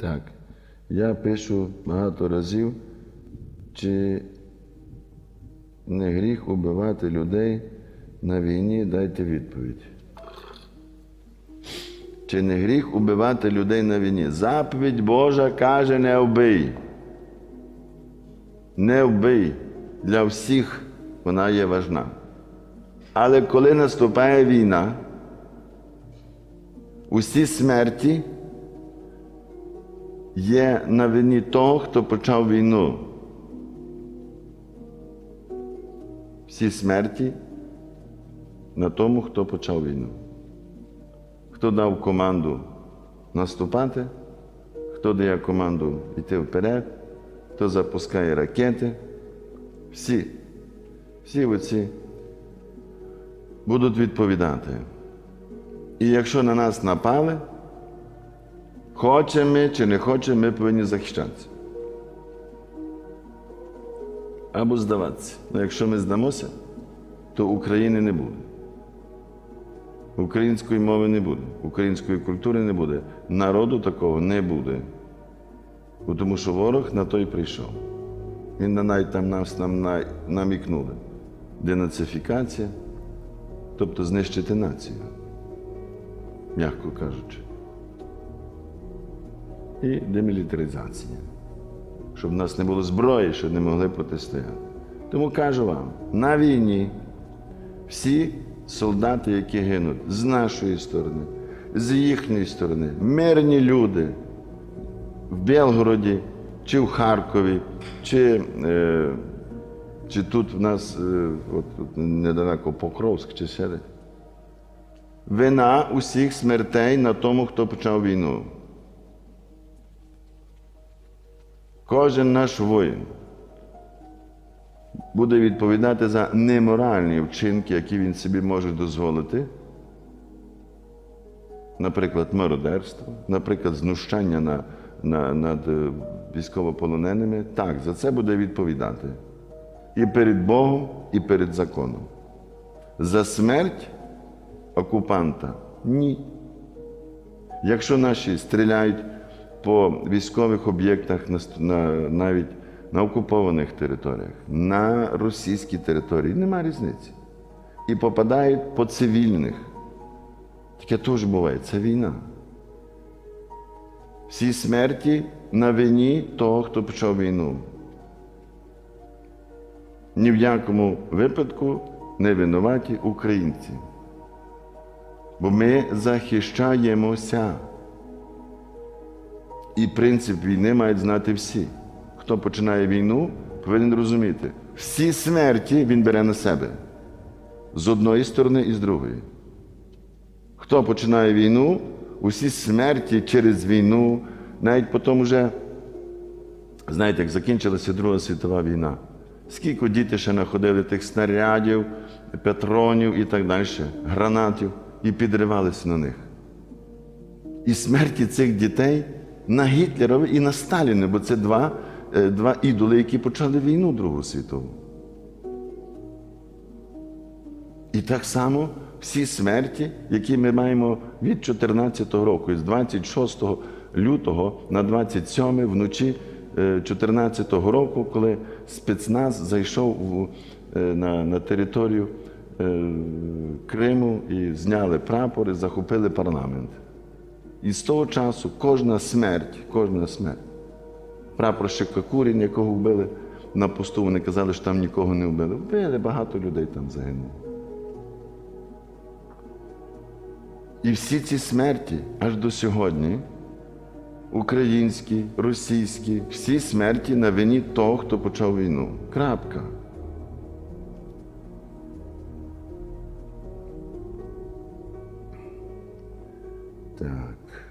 Так. Я пишу багато разів, чи не гріх убивати людей на війні, дайте відповідь. Чи не гріх убивати людей на війні? Заповідь Божа каже, не вбий. Не вбий. Для всіх вона є важна. Але коли наступає війна, усі смерті є на вині того, хто почав війну. Всі смерті на тому, хто почав війну. Хто дав команду наступати, хто дає команду йти вперед, хто запускає ракети. Всі, всі оці будуть відповідати. І якщо на нас напали, хочемо ми чи не хочемо, ми повинні захищатися. Або здаватися. Ну, якщо ми здамося, то України не буде. Української мови не буде, української культури не буде, народу такого не буде. Бо Тому що ворог на той прийшов. Він на навіть там нас нам на- намікнули. Денацифікація, тобто знищити націю, м'яко кажучи. І демілітаризація, щоб в нас не було зброї, щоб не могли протистояти. Тому кажу вам, на війні всі солдати, які гинуть з нашої сторони, з їхньої сторони, мирні люди в Белгороді, чи в Харкові, чи, е, чи тут в нас е, от, тут недалеко Покровськ, чи ще. Вина усіх смертей на тому, хто почав війну. Кожен наш воїн буде відповідати за неморальні вчинки, які він собі може дозволити. Наприклад, мародерство, наприклад, знущання на, на, над е, військовополоненими. Так, за це буде відповідати. І перед Богом, і перед законом. За смерть окупанта ні. Якщо наші стріляють по військових об'єктах на, на, навіть на окупованих територіях, на російській території, нема різниці. І попадають по цивільних. Таке теж буває, це війна. Всі смерті на вині того, хто почав війну. Ні в якому випадку не винуваті українці. Бо ми захищаємося. І принцип війни мають знати всі. Хто починає війну, повинен розуміти, всі смерті він бере на себе з одної сторони і з другої. Хто починає війну, усі смерті через війну, навіть потім вже, знаєте, як закінчилася Друга світова війна. Скільки діти ще находили тих снарядів, патронів і так далі, гранатів, і підривалися на них. І смерті цих дітей на Гітлера і на Сталіна, бо це два, е, два ідоли, які почали війну Другу світову. І так само всі смерті, які ми маємо від 14 року, з 26 лютого на 27 вночі 14 року, коли спецназ зайшов в, е, на, на територію е, Криму і зняли прапори, захопили парламент. І з того часу кожна смерть, кожна смерть. Прапорщик Кокурін, якого вбили на посту, вони казали, що там нікого не вбили. Вбили, багато людей там загинуло. І всі ці смерті аж до сьогодні, українські, російські, всі смерті на вині того, хто почав війну. Крапка. Так.